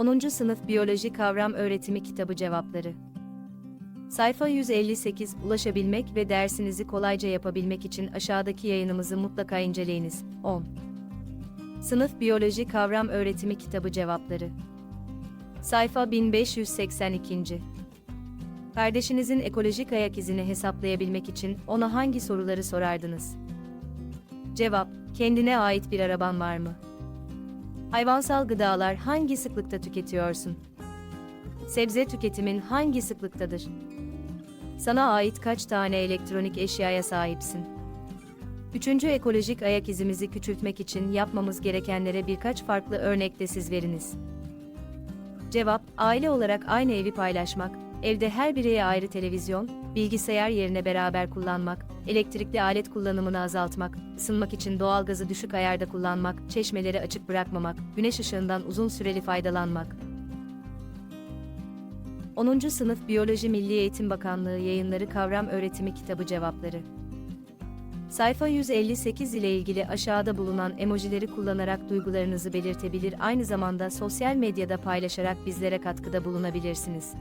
10. Sınıf Biyoloji Kavram Öğretimi Kitabı Cevapları Sayfa 158 Ulaşabilmek ve dersinizi kolayca yapabilmek için aşağıdaki yayınımızı mutlaka inceleyiniz. 10. Sınıf Biyoloji Kavram Öğretimi Kitabı Cevapları Sayfa 1582. Kardeşinizin ekolojik ayak izini hesaplayabilmek için ona hangi soruları sorardınız? Cevap: Kendine ait bir araban var mı? Hayvansal gıdalar hangi sıklıkta tüketiyorsun? Sebze tüketimin hangi sıklıktadır? Sana ait kaç tane elektronik eşyaya sahipsin? Üçüncü ekolojik ayak izimizi küçültmek için yapmamız gerekenlere birkaç farklı örnek de siz veriniz. Cevap, aile olarak aynı evi paylaşmak, evde her bireye ayrı televizyon, bilgisayar yerine beraber kullanmak, elektrikli alet kullanımını azaltmak, ısınmak için doğalgazı düşük ayarda kullanmak, çeşmeleri açık bırakmamak, güneş ışığından uzun süreli faydalanmak. 10. Sınıf Biyoloji Milli Eğitim Bakanlığı Yayınları Kavram Öğretimi Kitabı Cevapları Sayfa 158 ile ilgili aşağıda bulunan emojileri kullanarak duygularınızı belirtebilir aynı zamanda sosyal medyada paylaşarak bizlere katkıda bulunabilirsiniz.